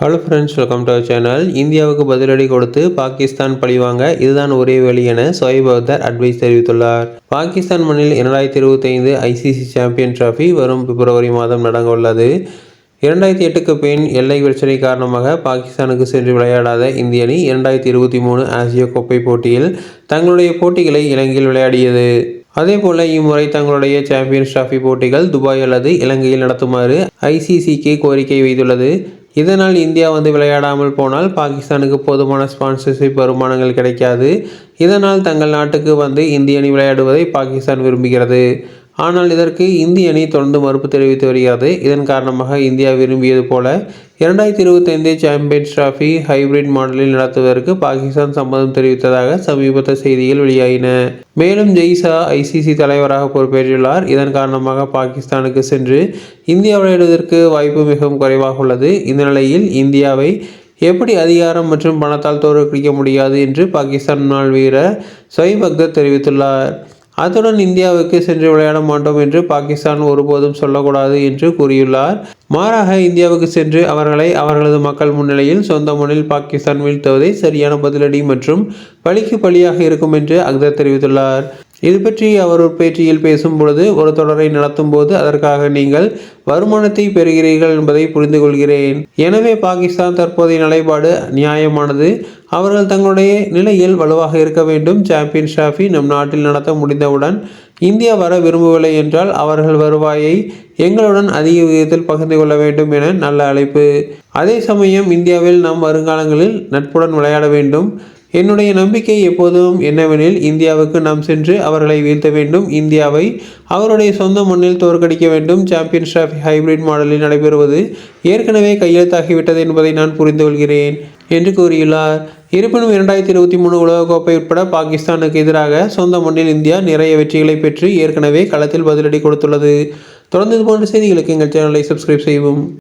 Hello friends welcome to channel இந்தியாவுக்கு பதிலடி கொடுத்து பாகிஸ்தான் பழிவாங்க இதுதான் ஒரே வழி என சோயப் அக்தர் அட்வைஸ் தெரிவித்துள்ளார். பாகிஸ்தான் மண்ணில் இரண்டாயிரத்தி இருபத்தைந்து ஐசிசி சாம்பியன் டிராஃபி வரும் பிப்ரவரி மாதம் நடக்க உள்ளது. இரண்டாயிரத்தி எட்டுக்கு பின் எல்லை பிரச்சனை காரணமாக பாகிஸ்தானுக்கு சென்று விளையாடாத இந்திய அணி இரண்டாயிரத்தி இருபத்தி மூணு ஆசிய கோப்பை போட்டியில் தங்களுடைய போட்டிகளை இலங்கையில் விளையாடியது. அதேபோல இம்முறை தங்களுடைய சாம்பியன்ஸ் டிராஃபி போட்டிகள் துபாய் அல்லது இலங்கையில் நடத்துமாறு ஐசிசிக்கு கோரிக்கை வைத்துள்ளது. இதனால் இந்தியா வந்து விளையாடாமல் போனால் பாகிஸ்தானுக்கு போதுமான ஸ்பான்சர்ஷிப் வருமானங்கள் கிடைக்காது. இதனால் தங்கள் நாட்டுக்கு வந்து இந்திய அணி விளையாடுவதை பாகிஸ்தான் விரும்புகிறது. ஆனால் இதற்கு இந்திய அணி தொடர்ந்து மறுப்பு தெரிவித்து வருகிறது. இதன் காரணமாக இந்தியா விரும்பியது போல இரண்டாயிரத்தி இருபத்தைந்து சாம்பியன்ஸ் டிராஃபி ஹைபிரிட் மாடலில் நடத்துவதற்கு பாகிஸ்தான் சம்மதம் தெரிவித்ததாக சமீபத்த செய்திகள் வெளியாகின மேலும் ஜெய்சா ஐசிசி தலைவராக பொறுப்பேற்றுள்ளார். இதன் காரணமாக பாகிஸ்தானுக்கு சென்று இந்தியா விளையாடுவதற்கு வாய்ப்பு மிகவும் குறைவாக உள்ளது. இந்த நிலையில் இந்தியாவை எப்படி அதிகாரம் மற்றும் பணத்தால் தோற்கடிக்க முடியாது என்று பாகிஸ்தான் முன்னாள் வீரர் சொயிப் அக்தர் தெரிவித்துள்ளார். அத்துடன் இந்தியாவுக்கு சென்று விளையாட மாட்டோம் என்று பாகிஸ்தான் ஒருபோதும் சொல்லக்கூடாது என்று கூறியுள்ளார். மாறாக இந்தியாவுக்கு சென்று அவர்களை அவர்களது மக்கள் முன்னிலையில் சொந்த மண்ணில் பாகிஸ்தான் வீழ்த்துவதே சரியான பதிலடி மற்றும் பழிக்கு பழியாக இருக்கும் என்று அக்தர் தெரிவித்துள்ளார். இது பற்றி அவர் ஒரு பேட்டியில் பேசும்பொழுது ஒரு தொடரை நடத்தும் போது அதற்காக நீங்கள் வருமானத்தை பெறுகிறீர்கள் என்பதை புரிந்து கொள்கிறேன் எனவே பாகிஸ்தான் தற்போதைய நிலைப்பாடு நியாயமானது. அவர்கள் தங்களுடைய நிலையில் வலுவாக இருக்க வேண்டும். சாம்பியன் ஷாஃபி நம் நாட்டில் நடத்த முடிந்தவுடன் இந்தியா வர விரும்பவில்லை என்றால் அவர்கள் வருவாயை எங்களுடன் அதிக விகிதத்தில் பகிர்ந்து கொள்ள வேண்டும் என நல்ல அழைப்பு. அதே சமயம் இந்தியாவில் நாம் வருங்காலங்களில் நட்புடன் விளையாட வேண்டும். என்னுடைய நம்பிக்கை எப்போதும் என்னவெனில் இந்தியாவுக்கு நாம் சென்று அவர்களை வீழ்த்த வேண்டும். இந்தியாவை அவருடைய சொந்த மண்ணில் தோற்கடிக்க வேண்டும். சாம்பியன்ஸ் டிராஃபி ஹைபிரிட் மாடலில் நடைபெறுவது ஏற்கனவே கையெழுத்தாகிவிட்டது என்பதை நான் புரிந்து கொள்கிறேன் என்று கூறியுள்ளார். இருப்பினும் இரண்டாயிரத்தி இருபத்தி மூணு உலகக்கோப்பை உட்பட பாகிஸ்தானுக்கு எதிராக சொந்த மண்ணில் இந்தியா நிறைய வெற்றிகளை பெற்று ஏற்கனவே களத்தில் பதிலடி கொடுத்துள்ளது. தொடர்ந்து போன்ற செய்திகளுக்கு எங்கள் சேனலை சப்ஸ்கிரைப் செய்வோம்